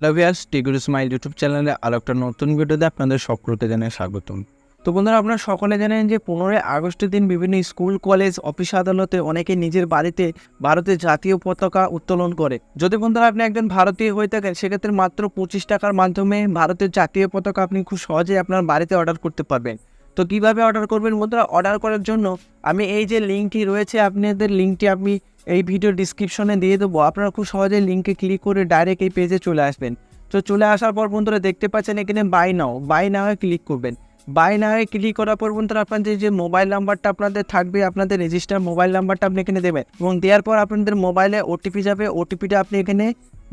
লাভিয়াস টিগুর smile YouTube চ্যানেলে আরও একটা নতুন ভিডিওতে আপনাদের সকলকে জানাই স্বাগতম। তো বন্ধুরা, আপনারা সকলে জানেন যে পনেরোই আগস্টের দিন বিভিন্ন স্কুল, কলেজ, অফিস আদালতে অনেকে নিজের বাড়িতে ভারতের জাতীয় পতাকা উত্তোলন করে। যদি বন্ধুরা আপনি একজন ভারতীয় হয়ে থাকেন, সেক্ষেত্রে মাত্র পঁচিশ টাকার মাধ্যমে ভারতের জাতীয় পতাকা আপনি খুব সহজেই আপনার বাড়িতে অর্ডার করতে পারবেন। তো কীভাবে অর্ডার করবেন বন্ধুরা? অর্ডার করার জন্য আমি এই যে লিঙ্কটি রয়েছে, আপনাদের লিঙ্কটি আমি এই ভিডিও ডিসক্রিপশনে দিয়ে দেবো। আপনারা খুব সহজেই লিঙ্কে ক্লিক করে ডাইরেক্ট এই পেজে চলে আসবেন। তো চলে আসার পর বন্ধুরা দেখতে পাচ্ছেন এখানে buy now buy now click করবেন। বাই নাও ক্লিক করার পর বন্ধুরা আপনাদের যে মোবাইল নাম্বারটা আপনাদের থাকবে, আপনাদের রেজিস্টার মোবাইল নাম্বারটা আপনি এখানে দেবেন এবং দেওয়ার পর আপনাদের মোবাইলে ওটিপি যাবে। ওটিপিটা আপনি এখানে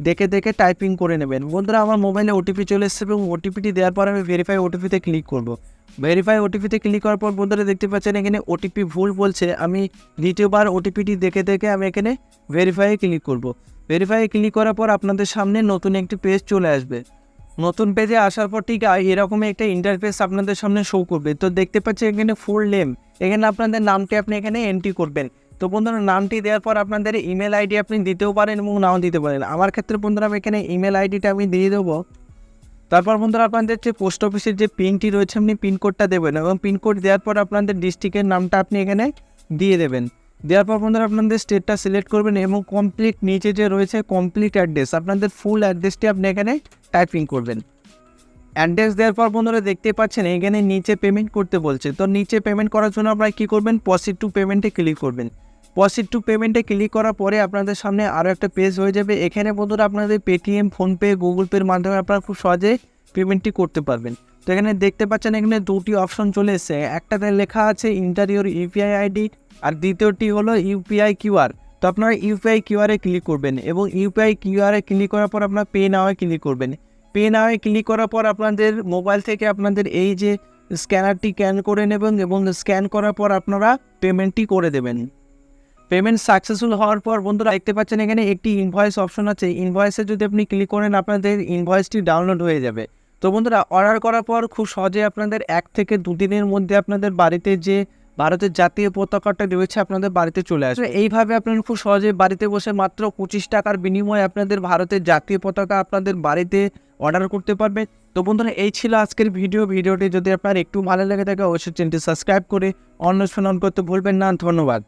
দেখে দেখে টাইপিং করে নেবেন। বন্ধুরা, আমার মোবাইলে ওটিপি চলে এসেছে এবং ওটিপিটি দেওয়ার পর আমি ভেরিফাই ওটিপিতে ক্লিক করব। ভেরিফাই ওটিপিতে ক্লিক করার পর বন্ধুরা, দেখতে পাচ্ছেন এখানে ওটিপি ভুল বলছে। আমি দ্বিতীয়বার ওটিপিটি দেখে দেখে আমি এখানে ভেরিফাই ক্লিক করব। ভেরিফাই ক্লিক করার পর আপনাদের সামনে নতুন একটি পেজ চলে আসবে। নতুন পেজে আসার পর ঠিক এরকম একটা ইন্টারফেস আপনাদের সামনে শো করবে। তো দেখতে পাচ্ছেন এখানে ফুল নেম এখানে আপনাদের নামটি আপনি এখানে এন্ট্রি করবেন। তো বন্ধুরা, নামটি দেওয়ার পর আপনাদের ইমেল আইডি আপনি দিতেও পারেন এবং নাও দিতে পারেন। আমার ক্ষেত্রে বন্ধুরা, আমি এখানে ইমেল আইডিটা আমি দিয়ে দেবো। তারপর বন্ধুরা, আপনাদের যে পোস্ট অফিসের যে পিনটি রয়েছে, আপনি পিনকোডটা দেবেন এবং পিনকোড দেওয়ার পর আপনাদের ডিস্ট্রিক্টের নামটা আপনি এখানে দিয়ে দেবেন। দেওয়ার পর বন্ধুরা, আপনাদের স্টেটটা সিলেক্ট করবেন এবং কমপ্লিট নিচে যে রয়েছে কমপ্লিট অ্যাড্রেস আপনাদের ফুল অ্যাড্রেসটি আপনি এখানে টাইপিং করবেন। অ্যাড্রেস দেওয়ার পর বন্ধুরা, দেখতে পাচ্ছেন এখানে নিচে পেমেন্ট করতে বলছে। তো নিচে পেমেন্ট করার জন্য আপনারা কী করবেন? পসিট টু পেমেন্টে ক্লিক করবেন। পসিট টু পেমেন্টে ক্লিক করার পরে আপনাদের সামনে আরও একটা পেজ হয়ে যাবে। এখানে বন্ধুরা আপনাদের পেটিএম ফোনপে গুগল পের মাধ্যমে আপনারা খুব সহজে পেমেন্টটি করতে পারবেন। তো এখানে দেখতে পাচ্ছেন এখানে দুটি অপশন চলে এসেছে। একটাতে লেখা আছে ইন্টারিওর ইউপিআই আইডি আর দ্বিতীয়টি হলো ইউপিআই কিউআর তো আপনারা ইউপিআই কিউআরে ক্লিক করবেন এবং ইউপিআই কিউআরে ক্লিক করার পর আপনারা পে নাওয়ে ক্লিক করবেন। পে নাওয়ে ক্লিক করার পর আপনাদের মোবাইল থেকে আপনাদের এই যে স্ক্যানারটি স্ক্যান করে নেবেন এবং স্ক্যান করার পর আপনারা পেমেন্টটি করে দেবেন। পেমেন্ট সাকসেসফুল হওয়ার পর বন্ধুরা দেখতে পাচ্ছেন এখানে একটি ইনভয়েস অপশন আছে। ইনভয়েসে যদি আপনি ক্লিক করেন, আপনাদের ইনভয়েসটি ডাউনলোড হয়ে যাবে। তো বন্ধুরা অর্ডার করার পর খুব সহজে আপনাদের এক থেকে দুদিনের মধ্যে আপনাদের বাড়িতে যে ভারতের জাতীয় পতাকাটা রয়েছে, আপনাদের বাড়িতে চলে আসবে। এইভাবে আপনারা খুব সহজে বাড়িতে বসে মাত্র পঁচিশ টাকার বিনিময়ে আপনাদের ভারতের জাতীয় পতাকা আপনাদের বাড়িতে অর্ডার করতে পারবেন। তো বন্ধুরা, এই ছিল আজকের ভিডিও ভিডিওটি যদি আপনার একটু ভালো লেগে থাকে, অবশ্যই চ্যানেলটি সাবস্ক্রাইব করে অন্য অন করতে ভুলবেন না। ধন্যবাদ।